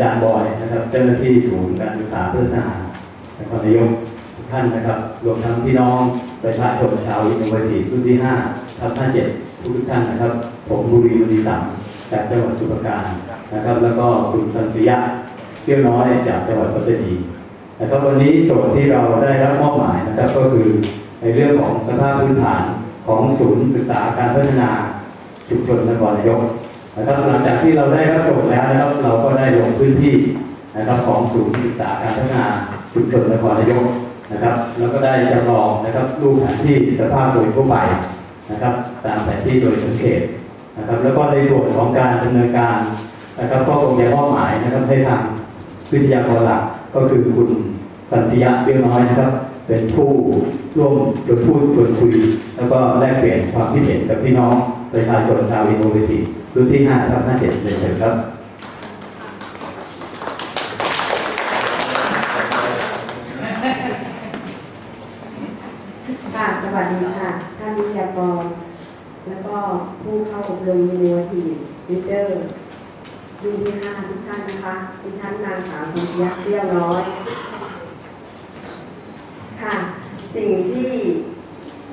จารย์บอยนะครับ เจ้าหน้าที่ศูนย์การศึกษาเพื่อทหารนครนายกทุกท่านนะครับ รวมทั้งพี่น้องประชาชนชาวอินโนเวทีรุ่นที่5ทับ57 ทุกท่านนะครับ ผมบุรีบุรีสัมจากจังหวัดสุพรรณการนะครับ แล้วก็คุณสันติยะเที่ยวน้อยจากจังหวัดปัตตานีนะครับวันนี้โจทย์ที่เราได้รับมอบหมายนะครับก็คือในเรื่องของสภาพพื้นฐานของศูนย์ศึกษาการพัฒนาชุมชนนครนายก นะครับหลังจากที่เราได้รับชมแล้วนะครับ เราก็ได้ลงพื้นที่นะครับของศูนย์ศึกษาการพัฒนาชุมชนนครนายกนะครับ แล้วก็ได้จำลองนะครับรูปแผนที่สภาพโดยทั่วไปนะครับ ตามแผนที่โดยสังเกตนะครับ แล้วก็ในส่วนของการดำเนินการนะครับก็คงจะมอบหมายนะครับให้ทางวิทยากรหลักก็คือคุณสันติยะเบี้ยวน้อยนะครับ เป็นผู้ร่วมชวนพูดชวนคุย แล้วก็แลกเปลี่ยนความคิดเห็นกับพี่น้อง ประชาชนชาวอินโนเวทีรุ่นที่5ทับ57เลยเชิญครับค่ะสวัสดีค่ะ ท่านวิทยากร แล้วก็ผู้เข้าอบรมยูลทีลีดเดอร์รุ่นที่ห้าทุกท่านนะคะดิฉันนางสาวสัญญาเรียร้อย ค่ะ สิ่งที่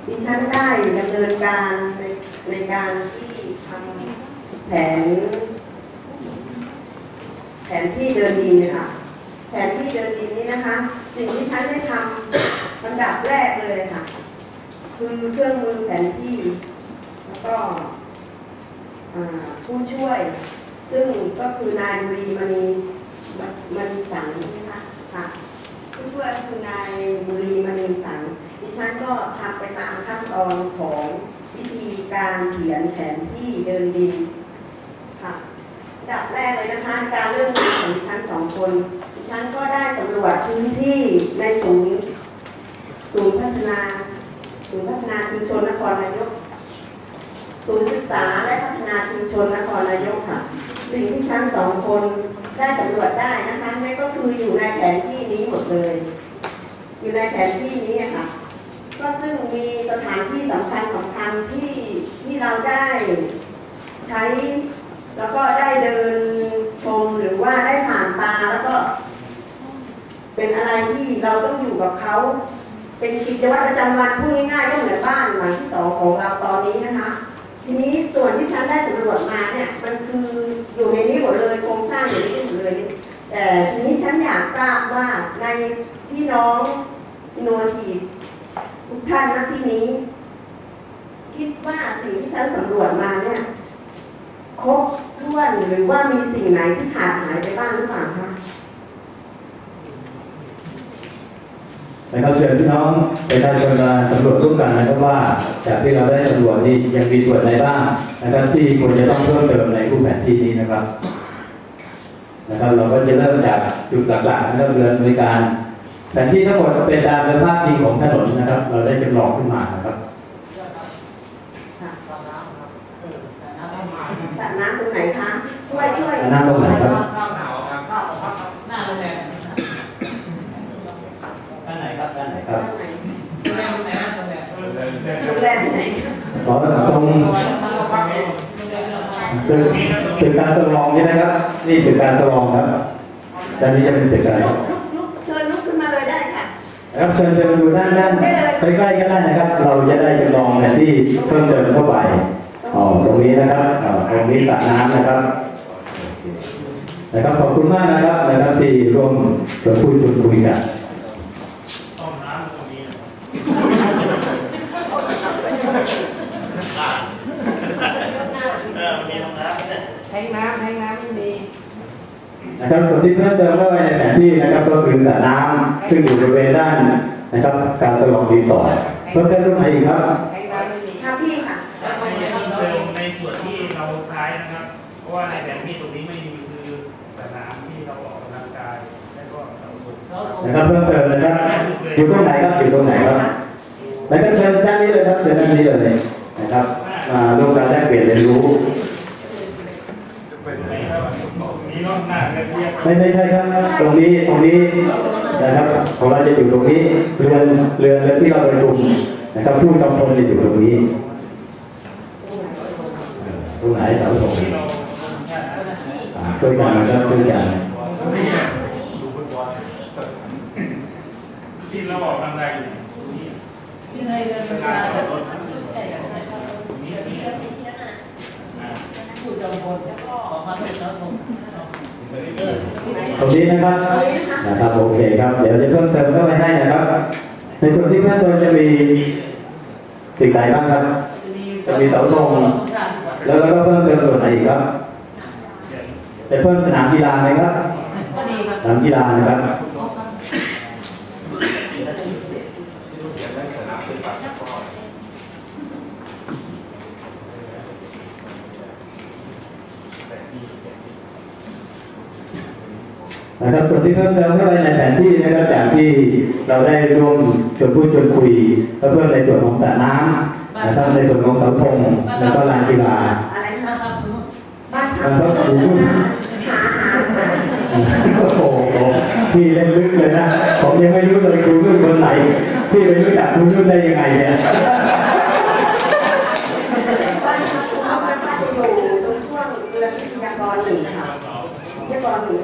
ดิฉันได้ดำเนินการใน ในการที่ทำแผน แผนที่เดินดินเนยค่ะแผนที่เดินดินนี้นะคะ สิ่งที่ฉันได้ทำลำดับแรกเลยค่ะ คือเครื่องมือแผนที่ แล้วก็ผู้ช่วย ซึ่งก็คือนายบุรีมณีมณีสังนะคะค่ะผู้ช่วยคือนายบุรีมณีสังดิฉันก็ทำไปตามขั้นตอนของ วิธีการเขียนแผนที่เดินดินค่ะดับแรกเลยนะคะการเริ่มงานของดิฉันสองคนดิฉันก็ได้สำรวจพื้นที่ในศูนย์ศูนย์พัฒนาศูนย์พัฒนาชุมชนนครนายกศูนย์ศึกษาและพัฒนาชุมชนนครนายกค่ะสิ่งที่ชั้นสองคนได้สำรวจได้นะคะนั่นก็คืออยู่ในแผนที่นี้หมดเลย อยู่ในแผนที่นี้ค่ะ ก็ซึ่งมีสถานที่สำคัญสำคัญที่ที่เราได้ใช้ แล้วก็ได้เดินชมหรือว่าได้ผ่านตาแล้วก็ เป็นอะไรที่เราต้องอยู่กับเขา เป็นกิจวัตรประจำวันพูดง่ายๆก็เหมือนบ้านหลังที่สองของเราตอนนี้นะคะทีนี้ส่วนที่ฉันได้สำรวจมาเนี่ยมันคืออยู่ในนี้หมดเลยโครงสร้างอยู่ในนี้หมดเลยแต่ทีนี้ฉันอยากทราบว่าในพี่น้องอินโนเวทีฟ ทุกท่านณที่นี้ คิดว่าสิ่งที่ฉันสำรวจมาเนี่ยครบถ้วนหรือว่ามีสิ่งไหนที่ขาดหายไปบ้างหรือเปล่าคะนะครับเชิญพี่น้องประชาชนมาสำรวจร่วมกันนะครับว่าจากที่เราได้สำรวจนี้ยังมีส่วนใดบ้างนะครับที่ควรจะต้องเพิ่มเติมในรูปแผนที่นี้นะครับ นะครับ เราก็จะเริ่มจากจุดหลักๆนะครับเรือนบริการ แผนที่ทั้งหมดเป็นตามสภาพจริงของถนนนะครับ เราได้จำลองขึ้นมานะครับค่ะสระน้ำตรงไหนคะ ช่วยช่วยหน้าตรงไหนครับหน้าโรงแรมด้านไหนครับด้านไหนครับตรงไหนโรงแรมไหนนะโรงแรมโรงแรมไหนอ๋อตรงทางเราพักเองโรงแรมเราพักตึกตึกการสลองใช่ไหมครับ นี่ตึกการสลองครับด้านนี้จะเป็นตึกอะไรลุกลุกลุ ครับเชิญเชิญมาดูด้านด้านใกล้ๆก็ได้นะครับ เราจะได้จำลองแผนที่เพิ่มเติมเข้าไปอ๋อตรงนี้นะครับอ๋อตรงนี้สระน้ำนะครับนะครับขอบคุณมากนะครับนะครับที่ร่วมชวนพูดชวนคุยกันห้องน้ำตรงนี้เออมันมีห้องน้ำเนี่ยแทงน้ำแทงน้ำไม่มี นะครับส่วนที่เพิ่มเติมเข้าไปในแผนที่นะครับก็คือสระน้ำซึ่งอยู่บริเวณด้านนะครับ การสลองรีสอร์ทเพิ่มเติมตรงไหนอีกครับแทงน้ำไม่มีค่ะพี่ค่ะแล้วก็จะเติมในส่วนที่เราใช้นะครับ เพราะว่าในแผนที่ตรงนี้ไม่มีคือสนามที่เราออกกำลังกายและก็เสาธงเราโทรนะครับเพิ่มเติมนะครับอยู่ตรงไหนครับอยู่ตรงไหนครับ แล้วก็เชิญด้านนี้เลยครับเชิญด้านนี้เลยนะครับมาร่วมกันแลกเปลี่ยนเรียนรู้ ไม่ครับมีรอบหน้าจะเทียบ ไม่ไม่ใช่ครับ ตรงนี้ตรงนี้นะครับของเราจะอยู่ตรงนี้เรือนเรือนเรือนที่เราประชุมนะครับผู้กำพลจะอยู่ตรงนี้ตรงไหนเสาธงที่เราอ่าช่วยกันนะครับช่วยกันเไหนคะที่เราออกกำลังกายอยู่ตรงนี้ที่ไหนกันเป็นการใจกันไหนตรงนี้ตรงนี้อ่าผู้จำคน ตรงนี้นะครับตรงนี้นะคะนะครับโอเคครับ เดี๋ยวจะเพิ่มเติมเข้าไปให้นะครับ ในส่วนที่เพิ่มเติมจะมีสิ่งใดบ้างครับ จะมีเสาธงแล้วเราก็เพิ่มเติมส่วนไหนอีกครับจะเพิ่มสนามกีฬาไหมครับก็ดีครับสนามกีฬานะครับ นะครับส่วนที่เพิ่มเติมเข้าไปในแผนที่นะครับจากที่เราได้ร่วมชวนพูดชวนคุยก็เพิ่มในส่วนของสระน้ำนะครับในส่วนของเสาธงแล้วก็ลานกีฬาอะไรมาคะครับบ้านมันก็ถูหาหาหาโอ้โหพี่เล่นลึกเลยนะผมยังไม่รู้เลยครูรุ่นคนไหนพี่ไปรู้จักครูรุ่นได้ยังไงเนี่ยบ้านพักเขานะคะจะอยู่ตรงช่วงเรือทรัพยากรหนึ่งค่ะวิทยากรหนึ่ง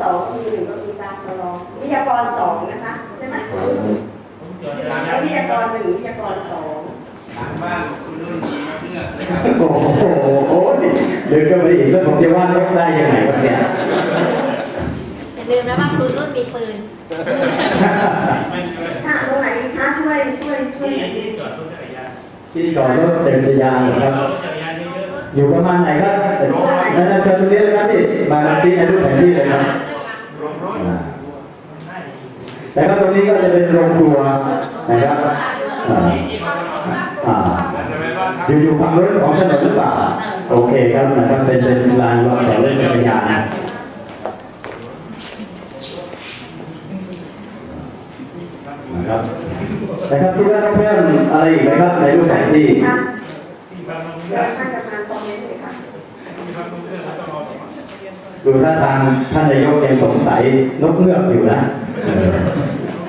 สองนี่สองมีหนึ่งก็มีตาสลองวิทยากรสองนะคะ ใช่ไหมผมจดระยะวิทยากรหนึ่งวิทยากรสองทางบ้านคุณรุ่นนี้เลือกเลยครับโอ้โหโอ้ยเดินก็ไปอีกแล้วผมจะวาดนกได้ยังไงวะเนี่ยอย่าลืมนะว่าครูรุ่นมีปืนไม่ช่วยค่ะตรงไหนอีกคะช่วยช่วยช่วยที่ที่จอดรถจักรยานที่จอดรถเต็มสยานเหรอครับรถจักรยานเยอะอยู่ประมาณไหนครับนั่นเชิญตรงนี้เลยครับพี่มาชี้ในรูปแผนที่เลยครับ แล้วก็ตรงนี้ก็จะเป็นโรงครัวนะครับอ่าที่เราเอาอ่าจะไปบ้านพักอยู่อยู่ฝั่งรถของถนนหรือเปล่าโอเคครับนะครับเป็นเป็นลานวางแถวเล่นจักรยานนะครับนะครับคิดว่าต้องเพิ่มอะไรอีกไหมครับในรูปแผนที่ค่ะที่บ้านเราเดี๋ยวท่ ดูท่าทางท่านนายกยังสงสัยนกเงือกอยู่นะเออ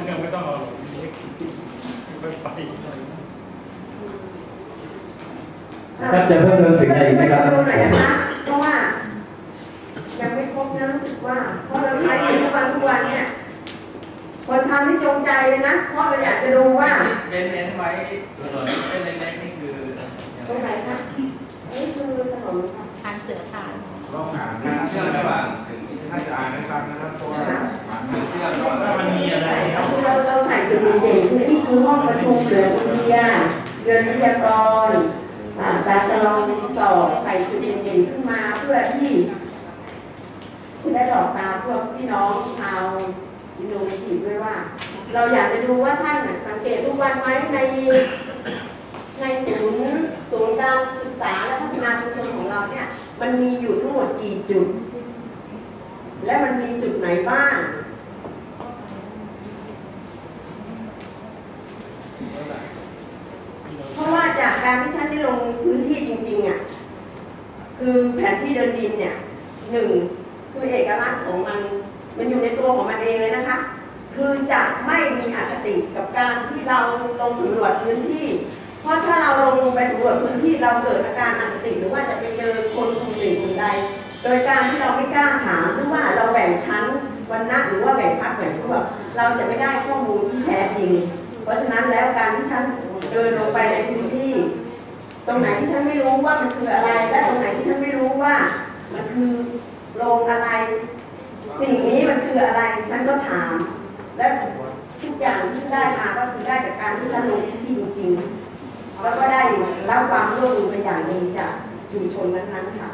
ยังไม่ต้องรอไปไปครับจะเพิ่มเติมสิ่งใดอีกไหมครับช่วยดูหน่อยนะคะเพราะว่ายังไม่ครบนะรู้สึกว่าเพราะเราใช้อยู่ทุกวันทุกวันเนี่ยคนทำที่จงใจเลยนะเพราะเราอยากจะดูว่าเน้นเน้นไว้ถนนเส้นเล็กๆนี่คือตรงไหนคะนี่คือถนนค่ะทางเสือขานต้องหาทางเชื่อม เด่นๆคือนี่คือห้องประชุมเหลือวิทยเรือนวิทยากรอ่าบาสลองรีสอร์ทใส่จุดเด่นๆขึ้นมาเพื่อที่ที่ได้หลอกตาพวกพี่น้องชาวอินโดนีเซียด้วยว่า เราอยากจะดูว่าท่านสังเกตทุกวันไหมในในศูนย์ศูนย์การศึกษาและพัฒนาชุมชนของเราเนี่ย มันมีอยู่ทั้งหมดกี่จุด และมันมีจุดไหนบ้าง เพราะว่าจากการ ที่ฉันได้ลงพื้นที่จริงๆอะคือแผนที่เดินดินเนี่ยหนึ่งคือเอกลักษณ์ของมันมันอยู่ในตัวของมันเองเลยนะคะ คือจะไม่มีอคติกับการที่เราลงสำรวจพื้นที่ เพราะถ้าเราลงไปสำรวจพื้นที่เราเกิดอาการอคติหรือว่าจะไปเจอคนกลุ่มหนึ่งกลุ่มใดโดยการที่เราไม่กล้าถามหรือว่าเราแบ่งชั้นวันณะหรือว่าแบ่งพรรคแบ่งพวกเราจะไม่ได้ข้อมูลที่แท้จริง เพราะฉะนั้นแล้วการที่ฉันเดินลงไปในพื้นที่ ตรงไหนที่ฉันไม่รู้ว่ามันคืออะไร และตรงไหนที่ฉันไม่รู้ว่า มันคือโรงอะไร สิ่งนี้มันคืออะไร ฉันก็ถาม และทุกอย่างที่ได้มาก็คือได้จากการที่ฉันลงพื้นที่จริงๆแล้วก็ได้รับความร่วมมือเป็นอย่างดีจากชุมชนนั้นๆค่ะ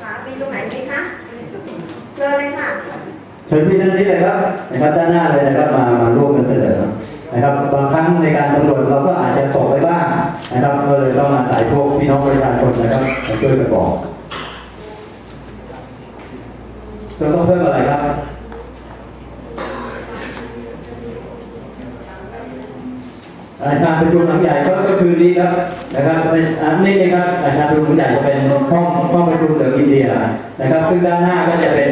ค่ะมีตรงไหนอีกคะเชิญเลยค่ะ เชิญพี่ท่านนี้เลยครับนะครับด้านหน้าเลยนะครับมามาร่วมกันเสนอนะครับบางครั้งในการสำรวจเราก็อาจจะตกไปบ้างนะครับก็เลยต้องอาศัยพวกพี่น้องประชาชนนะครับมาช่วยกันบอกเราต้องเพิ่มอะไรครับอาคารประชุมหลังใหญ่ก็ก็คือนี้ครับนะครับเป็นอันนี้นะครับอาคารประชุมหลังใหญ่จะเป็นห้องห้องประชุมเหลืองอินเดียนะครับ ซึ่งด้านหน้าก็จะเป็น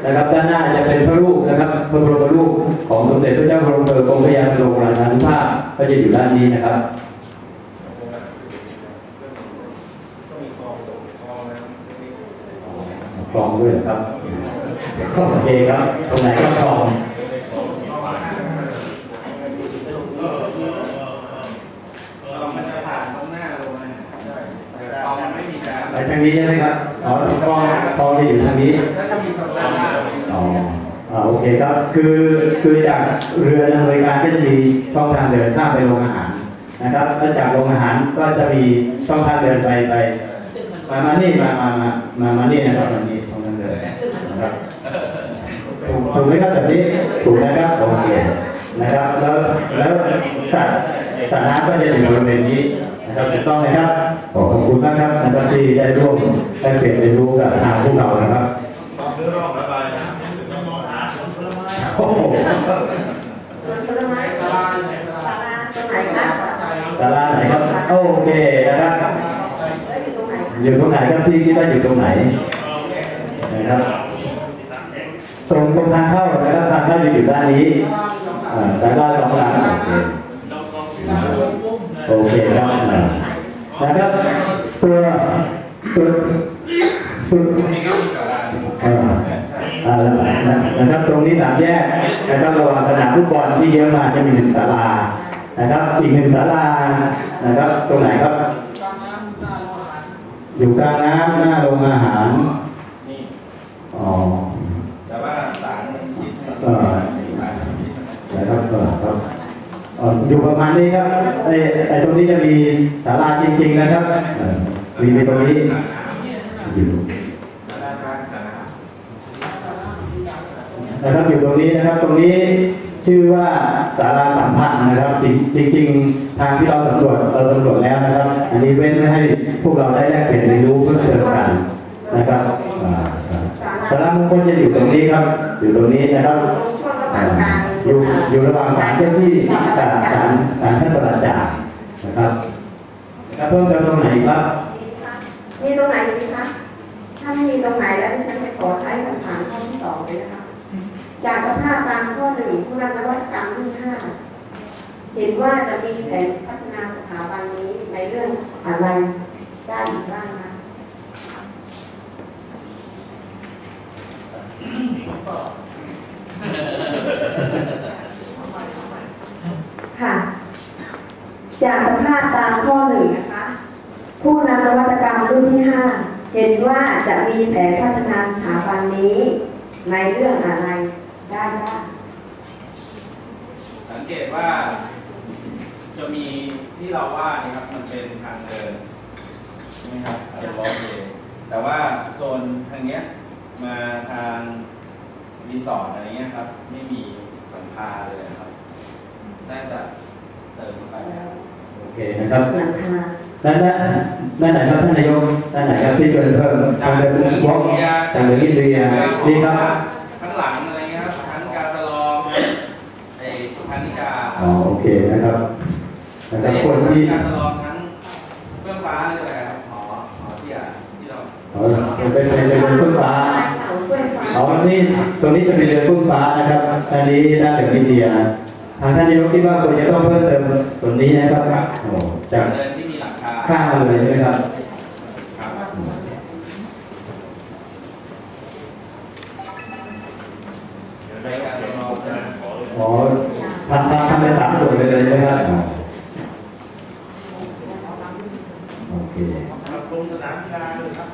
นเดียใช่ไหมคะนะครับ ด้านหน้าจะเป็นพระรูปนะครับพระบรมรูปของสมเด็จพระเจ้าบรมเธอกรมพระยาบรมราชานุภาพก็จะอยู่ด้านนี้นะครับกรองด้วยนะครับโอเคครับตรงไหนก็กรองเรามันจะผ่านตรงหน้าลงมาแต่ตอนมันไม่มีการไปทางนี้ใช่ไหมครับ อ๋อกรองกรองจะอยู่ทางนี้ก็จะมีตรงหน้าอ๋ออ่าโอเคครับ คือคือจากเรือดำเนินการก็จะมีช่องทางเดินข้ามไปโรงอาหารนะครับแล้วจากโรงอาหารก็จะมีช่องทางเดินไปไป มามานี่มามามามามานี่นะครับมานี่ตรงนั้นเลยนะครับถูกถูกไหมครับแบบนี้ถูกนะครับโอเคนะครับ แล้วแล้วสัตว์สัตว์น้ำก็จะอยู่บริเวณนี้ นะครับถูกต้องนะครับขอบคุณมากครับนะครับที่ได้ร่วมได้เปลี่ยนเรียนรู้กับทางพวกเรานะครับซื้อรอบระบายน้โอ้โหส่วนผลไม้สาลาไหนสาลาตรงไหนครับศาลาไหนครับโอเคนะครับอยู่ตรงไหนคะอยู่ตรงไหนครับพี่คิดว่าอยู่ตรงไหนนะครับตรงตรงทางเข้านะครับทางเข้าจะอยู่ด้านนี้อ่าด้านล่างสองหลัง โอเคครับนะครับตัวตัวตัวนี่าราอ่าอ่านะครับตรงนี้สามแยกนะครับระหว่างสนามฟุตบอลที่เยอะมาจะมีหนึ่งศาลานะครับ อีกหนึ่งศาลานะครับ ตรงไหนครับ อยู่กลางน้ำหน้าโรงอาหารนี่อ๋อแต่ว่าสารมันคิดเออนะครับ อยู่ประมาณนี้ครับไอ้ไอ้ตรงนี้จะมีศาลาจริง ๆ นะครับมีในตรงนี้อยู่นะครับอยู่ตรงนี้นะครับตรงนี้ชื่อว่าศาลาสัมพันธ์นะครับจริงจริงๆทางที่เราสำรวจเราสำรวจแล้วนะครับ อันนี้เว้นไว้ให้พวกเราได้แลกเปลี่ยนเรียนรู้เพิ่มเติมกันนะครับอ่าครับศาลามงคลจะอยู่ตรงนี้ครับ อยู่ตรงนี้นะครับ ตรงช่วงระหว่างกลางอยู่อยู่ระหว่างศาลเจ้าที่กับศาลศาลท่านประหลัดจ่านะครับแล้วเพิ่มเติมตรงไหนครับมีตรงไหนอีกไหมคะถ้าไม่มีตรงไหนแล้วดิฉันจะขอใช้คำถามข้อที่สองเลยนะคะจากสภาพตามข้อหนึ่งผู้นำนวัตกรรมรุ่นห้าเห็นว่าจะมีแผนพัฒนาสถาบันนี้ในเรื่องอะไรได้อีกบ้างคะ ค่ะ จากสภาพตามข้อหนึ่งนะคะ ผู้นำนวัตกรรมรุ่นที่ห้าเห็นว่าจะมีแผนพัฒนาสถาบันนี้ ในเรื่องอะไรได้บ้างสังเกตว่าจะมีที่เราว่านี่ครับมันเป็นทางเดินใช่ไหมครับเป็นวอล์กเวย์แต่ว่าโซนทางเนี้ยมาทาง รีสอร์ทอะไรเงี้ยครับ ไม่มีหลังคาเลยครับ น่าจะเติมเข้าไปโอเคนะครับหลังคาด้านด้านด้านไหนครับท่านนายกด้านไหนครับที่ช่วยเพิ่มทางเดินวอล์กจากเดินอินเดียนี่ครับข้างหลังอะไรเงี้ยครับทั้งกาสลองไอสุพรรณิกาอ๋อโอเคนะครับนะครับไอ้คนที่การสลองทั้งเฟื่องฟ้าเรียกอะไรครับหอหอที่อะที่เราอ๋อเป็นเป็นเป็นเรือขึ้นฟ้าเอากล้วยฟ้า อ๋อนี่ตรงนี้จะเป็นเรือขึ้นฟ้านะครับ อันนี้ด้านเหนืออินเดียทางท่านนายกคิดว่าควรจะต้องเพิ่มเติมส่วนนี้นะครับโอ้จากเดินที่มีหลังคาข้างมาเลยใช่ไหมครับครับไปการสลองนะอ๋อทำทำทำเป็นสามส่วนไปเลยใช่ไหมครับอ๋อโอเค ครับลงสนามกีฬาเลยครับ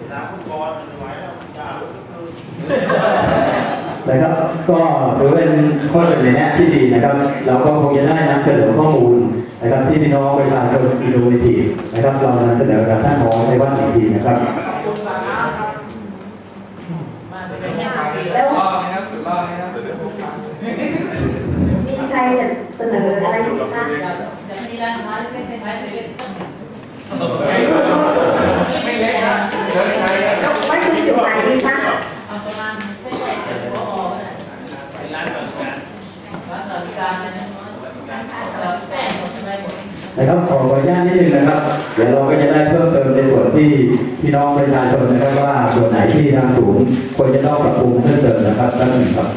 สนามฟุตบอลไม่ไหวแล้วกีฬาลุกขึ้น นะครับ ก็ถือเป็นข้อเสนอแนะที่ดีนะครับ เราก็คงจะได้นำเสนอข้อมูลนะครับ ที่พี่น้องประชาชนอินโนเวทีฟนะครับ เรานำเสนอกับท่านหมอในวัดอีกทีนะครับมาเป็นแค่ทางดีแล้วรอบนะครับสุดรอบนะครับสุดรอบมีใครจะเสนออะไรอีกคะจะมีร้านค้าเล็กๆคล้ายๆเซเว่นสักหนึ่งไม่เล็กนะเดินใช้แล้วไว้ที่จุดไหนดีคะ เอาประมาณใกล้ๆเซ็นทรัลเวิลด์ก็ได้ ร้านบริการ ร้านบริการเนี่ยเราแป้งหมด นะครับขอขออนุญาตนิดนึงนะครับ เดี๋ยวเราก็จะได้เพิ่มเติมในส่วนที่พี่น้องประชาชนนะครับว่าส่วนไหนที่ทางศูนย์ควรจะต้องปรับปรุงเพิ่มเติมนะครับท่านหนึ่งครับ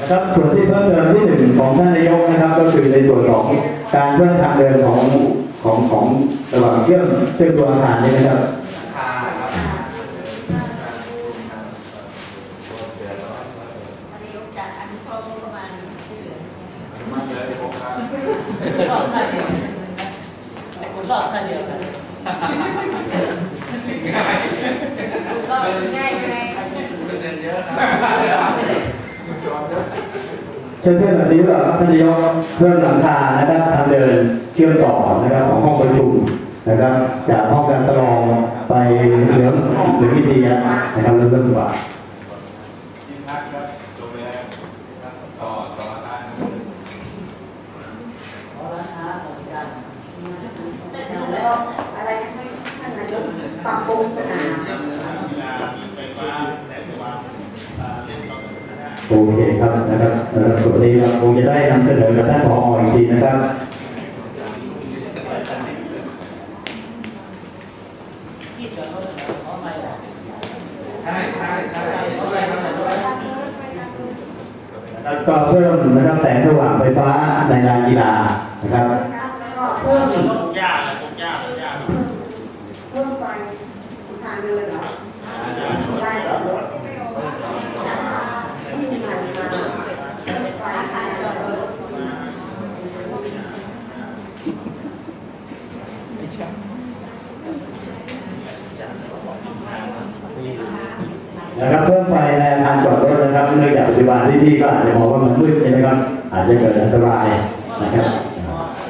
นะครับส่วนที่เพิ่มเติมที่หนึ่งของท่านนายกนะครับ ก็คือในส่วนของการเพิ่มทางเดินของ ของของระหว่างเชื่องเชื่อมตัวอาหารนี่นะครับ ค่ะครับ วันนี้จากอันนี้เขาประมาณ มาเลยผมครับ รอบท่าเดียวคุณรอบท่าเดียวกัน ง่าย ก็ง่ายไง เปอร์เซ็นต์เยอะครับ เช่นเพื่อนแบบนี้ว่าท่านนายกเพิ่มหลังคานะครับทางเดินเชื่อมต่อนะครับของห้องประชุมนะครับ จากห้องการสลองไปเหลืองหรือวิทยานะครับเริ่มต้นกว่า ที่พักครับจบแล้วครับต่อต่อได้ ขอร้านค้าของกัน แล้วอะไรให้ท่านนายกปรับปรุงสนาม เวลามีไฟฟ้าแสงสว่างอ่าเล่นต่อกันได้ โอเคครับ นะครับเอ่อส่วนนี้เราคงจะได้นำเสนอกับท่านผออีกทีนะครับใช่ใช่ใช่ด้วยครับด้วยแล้วก็เพิ่มนะครับแสงสว่างไฟฟ้าในลานกีฬานะครับเพิ่มปลูกหญ้าเลยปลูกหญ้าปลูกหญ้า เพิ่มไฟทางเดินเหรอได้เหรอรถที่มีหลังคาไฟทางจอดรถ นะครับเพิ่มไฟในอาคารจอดรถนะครับเนื่องจากปัจจุบันที่ที่ก็อาจจะมองว่ามันมืดใช่ไหมครับอาจจะเกิดอันตรายนะครับ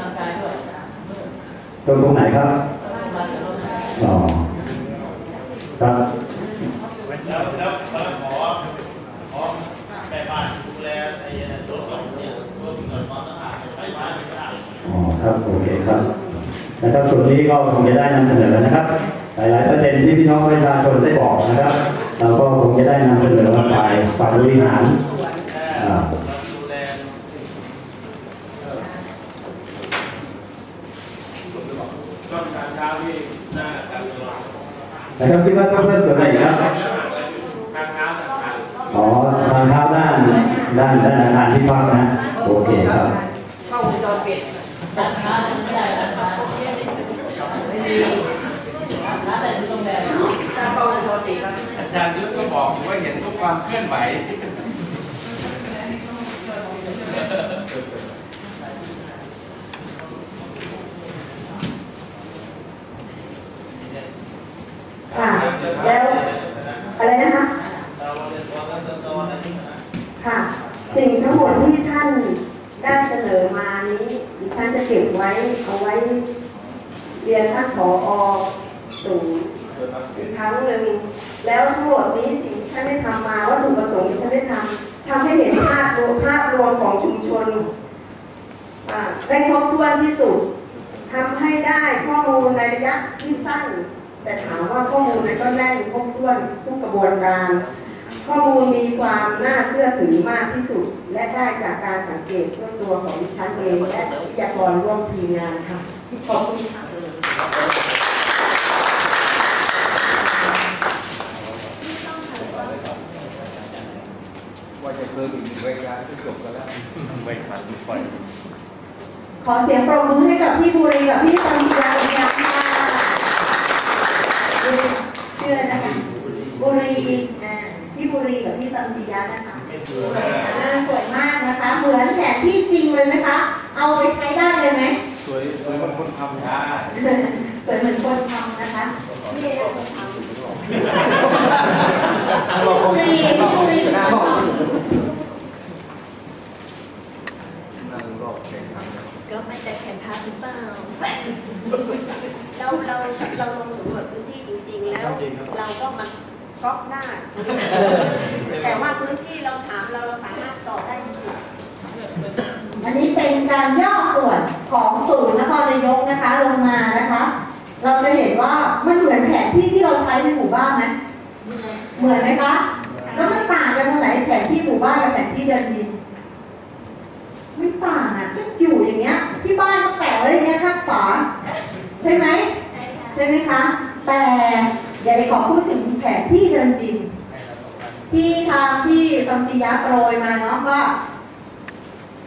ร่างกายด้วยตรงตรงไหนครับอ๋อครับแล้วแล้วแล้วขอขอแม่บ้านดูแลไอ้สวนสนุกเนี่ยรวมถึงความสะอาดไฟฟ้าไม่ได้อ๋อครับโอเคครับนะครับส่วนนี้ก็คงจะได้นำเสนอนะครับ หลาย ๆ ประเด็นที่พี่น้องประชาชนได้บอกนะครับ เราก็คงจะได้นำเสนอฝ่ายฝ่ายบริหารอ่าเราดูแลช่องทางเช้าที่หน้าการตลาดนะครับคิดว่าต้องเพิ่มส่วนไหนครับอ๋อทางเท้าด้านด้านด้านอาคารที่พักนะ โอเคครับ ร้านค้าไม่ได้ร้านค้าไม่มีร้านค้าแต่ที่โรงแรม อาจารย์ยุทธก็บอกอยู่ว่าเห็นทุกความ เคลื่อนไหวค่ะแล้วอะไรนะคะค่ะ สิ่งทั้งหมดที่ท่านได้เสนอมานี้ดิฉันจะเก็บไว้เอาไว้เรียนท่านผอศูนย์อีกครั้งหนึ่งแล้วทั้งหมดนี้สิ่ง ที่านได้ทำมาวัตถุประสงค์ที่ท่านได้ทำทำให้เห็นภาพรวมภาพรวมของชุมชนได้ครบถ้วนที่สุดทำให้ได้ข้อมูลในระยะที่สั้น แต่ถามว่าข้อมูลนั้นก็แน่นครบถ้วนทุกกระบวนการ ข้อมูลมีความน่าเชื่อถือมากที่สุด และได้จากการสังเกตด้วยตัวของดิฉันเองและวิทยากรร่วมทีมงานค่ะขอบคุณค่ะ ว่าจะ เพิ่มอีกหนึ่งรายการก็จบกันแล้วไม่ขันปล่อยขอเสียงปรบมือให้กับพี่บุรีกับพี่สังเกียรติค่ะชื่ออะไรนะคะบุรีอ่าพี่บุรีกับพี่สังเกียรตินะคะไม่สถูวกยอ่าสวยมากนะคะ เหมือนแผนที่จริงเลยไหมคะ เอาไปใช้ได้เลยไหมสวยสวยบางคนทำได้สวยเหมือนคนทำนะคะนี่นะคนทำเราคงบุรีพี่บุรี เราเราลงสำรวจพื้นที่จริง ๆ แล้ว เราก็มาก๊อกหน้า แต่ว่าพื้นที่เราถามเราเราสามารถตอบได้จริงอันนี้เป็นการย่อส่วนของศูนย์นครนายกนะคะลงมานะคะ เราจะเห็นว่ามันเหมือนแผนที่ที่เราใช้ในหมู่บ้านไหมเหมือนไหมคะ แล้วมันต่างกันตรงไหนแผนที่หมู่บ้านกับแผนที่เดินดินไม่ต่างอะก็อยู่อย่างเงี้ย ที่บ้านก็แปะไว้อย่างเงี้ยข้างฝาใช่ไหม ใช่ค่ะใช่ไหมคะ แต่อยากจะขอพูดถึงแผนที่เดินดิน ที่ทางที่ซัมซียะโปรยมาเนาะว่า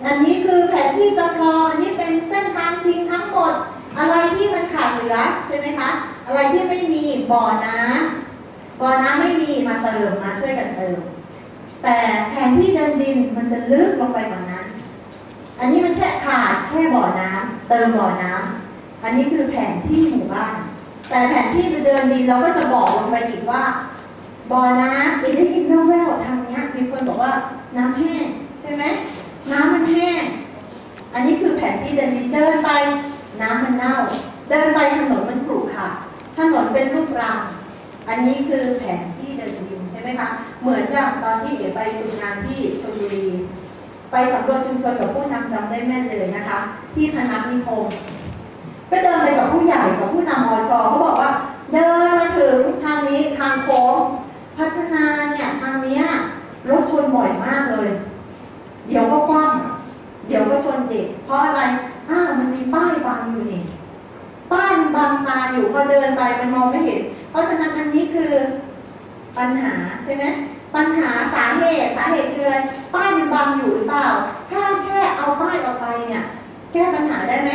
อันนี้คือแผนที่จำลองอันนี้เป็นเส้นทางจริงทั้งหมด อะไรที่มันขาดเหลือใช่ไหมคะ อะไรที่ไม่มีบ่อน้ำบ่อน้ำไม่มีมาเติมมาช่วยกันเติม แต่แผนที่เดินดินมันจะลึกลงไปกว่านั้น อันนี้มันแค่ขาดแค่บ่อน้ำเติมบ่อน้ำอันนี้คือแผนที่หมู่บ้าน แต่แผนที่เดินดินเราก็จะบอกลงไปอีกว่าบ่อน้ำอีได้ยินแว่วๆทางนี้มีคนบอกว่าน้ำแห้งใช่ไหมน้ำมันแห้งอันนี้คือแผนที่เดินดินเดินไป น้ำมันเน่า เดินไปถนนมันขรุขระถนนเป็นรูปรังอันนี้คือแผนที่เดินดินใช่ไหมคะเหมือนกับตอนที่เอ๋ไปฝึกงานที่ชลบุรีไปสำรวจชุมชนกับผู้นำจำได้แม่นเลยนะคะ ที่พนัสนิคม ก็เดินไปกับผู้ใหญ่กับผู้นำอชเขาบอกว่า เดินมาถึงทางนี้ทางโค้งพัฒนาเนี่ยทางเนี้ยรถชนบ่อยมากเลย เดี๋ยวก็คว่ำเดี๋ยวก็ชนเด็ก เพราะอะไรอ้ามันมีป้ายบังอยู่นี่ป้ายมันบังตาอยู่พอเดินไปมันมองไม่เห็น เพราะฉะนั้นอันนี้คือปัญหาใช่ไหมปัญหาสาเหตุสาเหตุคืออะไรป้ายมันบังอยู่หรือเปล่า ถ้าแค่เอาป้ายออกไปเนี่ย แก้ปัญหาได้ไหม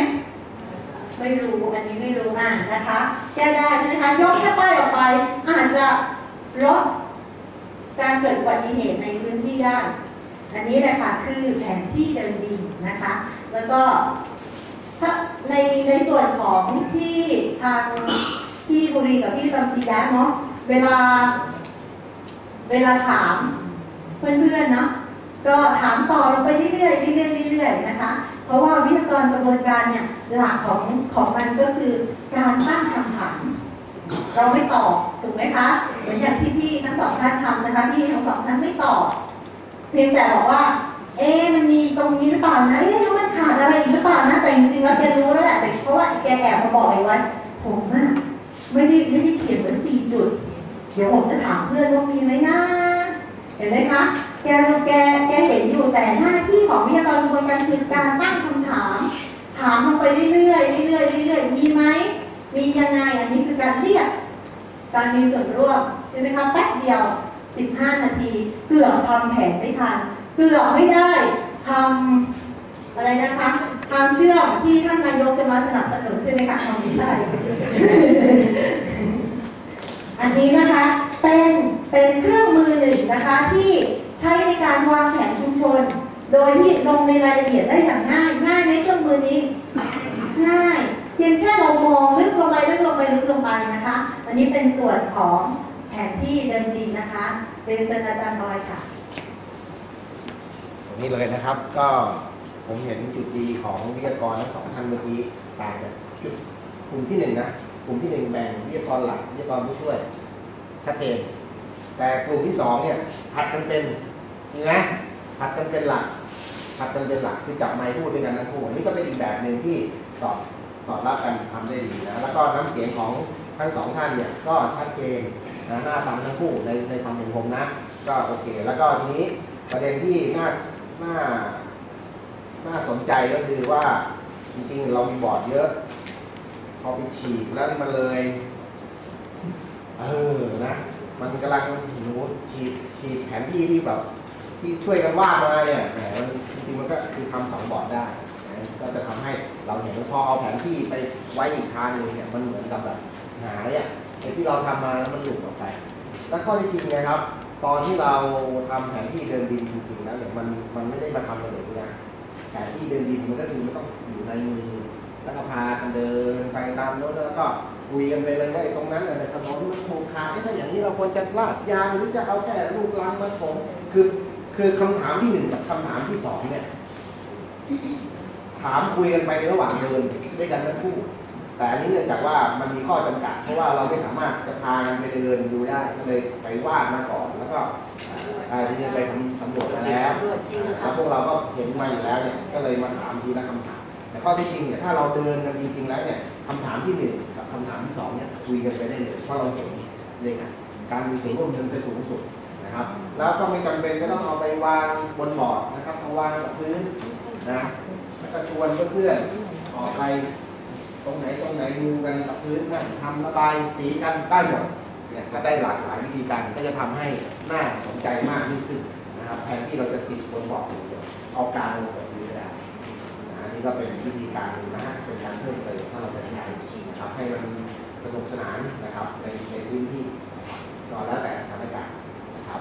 ไม่รู้อันนี้ไม่รู้อ่านนะคะแก้ได้ใช่ไหมคะยกแค่ป้ายออกไป อาจจะลดการเกิดอุบัติเหตุในพื้นที่ได้ อันนี้แหละค่ะคือแผนที่เดินดินนะคะ แล้วก็ถ้าในในส่วนของที่ทางที่บุรีกับที่ซัมซียะเนาะเวลา เวลาถามเพื่อนๆเนาะก็ถามต่อลงไปเรื่อยๆเรื่อยๆเรื่อยๆนะคะ เพราะว่าวิทยากรกระบวนการเนี่ยหลักของของมันก็คือการตั้งคำถามเราไม่ตอบถูกไหมคะเหมือนอย่างที่พี่ทั้งสองท่านทำนะคะพี่ทั้งสองท่านไม่ตอบเพียงแต่บอกว่า เอ๊มันมีตรงนี้หรือเปล่านะเอ๊ะแล้วมันขาดอะไรอีกหรือเปล่านะแต่จริงๆแล้วแกรู้แล้วแหละแต่เพราะว่าแกแอบมาบอกไอ้ไว้ผมอะไม่ได้ไม่ได้เขียนไว้สี่จุด เดี๋ยวผมจะถามเพื่อนว่ามีไหมนะ ห็นไหมคะแกแกแกเห็นอยู่แต่หน้าที่ของวิทยากรกระบวนการคือการตั้งคำถาม ถามลงไปเรื่อยๆเรื่อยๆเรื่อยๆมีไหมมียังไงอันนี้คือการเรียก การมีส่วนร่วมใช่ไหมคะแป๊บเดียว 15 นาที เกือบทำแผนไม่ทันเกือบไม่ได้ทำอะไรนะคะทางเชื่อมที่ท่านนายกจะมาสนับสนุนใช่ไหมคะทำไม่ได้ อันนี้นะคะเป็นเป็นเครื่องมือหนึ่งนะคะที่ใช้ในการวางแผนชุมชน โดยที่ลงในรายละเอียดได้อย่างง่ายง่ายไหมเครื่องมือนี้ง่ายเพียงแค่เรามองลึกลงไปลึกลงไปลึกลงไปนะคะ อันนี้เป็นส่วนของแผนที่เดินดินนะคะเรียนเชิญอาจารย์บอยค่ะตรงนี้เลยนะครับก็ผมเห็นจุดดีของวิทยากรทั้งสองท่านเมื่อกี้ต่างกันจุดกลุ่มที่หนึ่งนะ กลุ่มที่หนึ่งแบ่งวิทยากรหลักวิทยากรผู้ช่วยชัดเจนแต่กลุ่มที่สองเนี่ยผัดกันเป็นนะผัดกันเป็นหลักผัดกันเป็นหลักคือจับไมค์พูดด้วยกันทั้งคู่อันนี้ก็เป็นอีกแบบหนึ่งที่สอดสอดรับกันทำได้ดีนะแล้วก็น้ำเสียงของทั้งสองท่านเนี่ยก็ชัดเจนนะน่าฟังทั้งคู่ในในความเห็นผมนะ ก็โอเค แล้วก็ทีนี้ประเด็นที่น่าน่าน่าสนใจก็คือว่าจริงๆ เรามีบอร์ดเยอะ พอไปฉีกแล้วมันเลย เออนะ มันกำลังหนูฉีกฉีกแผนที่ที่แบบที่ช่วยกันวาดมาเนี่ยแหมมันจริงๆมันก็คือทำสองบอร์ดได้ ก็จะทำให้เราเห็นว่าพอเอาแผนที่ไปไว้อีกทางนึงเนี่ยมันเหมือนกับแบบหายอะไอ้ที่เราทำมาแล้วมันหลุดออกไป แล้วข้อที่จริงนะครับ ตอนที่เราทำแผนที่เดินดินจริงๆแล้วเนี่ยมันมันไม่ได้มาทำอะไรเลยนะแผนที่เดินดินมันก็คือมันต้องอยู่ในมือ แล้วก็พากันเดินไปตามรถแล้วก็คุยกันไปเลยว่าไอ้ตรงนั้นน่ะในถนนมันโครงคาเอ๊ะถ้าอย่างนี้เราควรจะลาดยางหรือจะเอาแค่ลูกลังมาถมคือคือคำถามที่หนึ่งกับคำถามที่สองเนี่ย ถามคุยกันไปในระหว่างเดินด้วยกันทั้งคู่แต่อันนี้เนื่องจากว่ามันมีข้อจำกัด เพราะว่าเราไม่สามารถจะพากันไปเดินดูได้ก็เลยไปวาดมาก่อนแล้วก็อ่าทีนี้ไปทำสำรวจมาแล้วแล้วพวกเราก็เห็นมาอยู่แล้วเนี่ยก็เลยมาถามทีละคำถามแต่ ข้อที่จริงเนี่ยถ้าเราเดินกันจริงๆแล้วเนี่ยคำถามที่หนึ่งกับคำถามที่สองเนี่ยคุยกันไปได้เลยเพราะเราเห็นนี่ไงการมีส่วนร่วมมันจะสูงสุดนะครับ แล้วก็ไม่จำเป็นก็ต้องเอาไปวางบนบอร์ดนะครับเอาวางกับพื้นนะแล้วก็ชวนเพื่อนๆออกไปตรงไหนตรงไหนดูกันกับพื้นนั่งทำระบายสีกันได้หมดเนี่ยก็ได้หลากหลายวิธีการก็จะทำให้น่าสนใจมากยิ่งขึ้นนะครับแทนที่เราจะติดบนบอร์ดเอากางลงได้อันนี้ ก็เป็นวิธีการนะฮะเป็นการเพิ่มเติมถ้าเราจะใช้นะครับให้มันสนุกสนานนะครับในในพื้นที่ก็แล้วแต่สถานการณ์นะครับ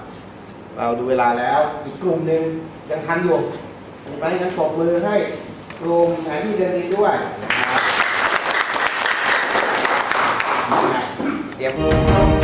เราดูเวลาแล้วอีกกลุ่มหนึ่งยังทันอยู่เห็นไหมงั้นปรบมือให้กลุ่มแผนที่เดินดีด้วยนะครับเตรียม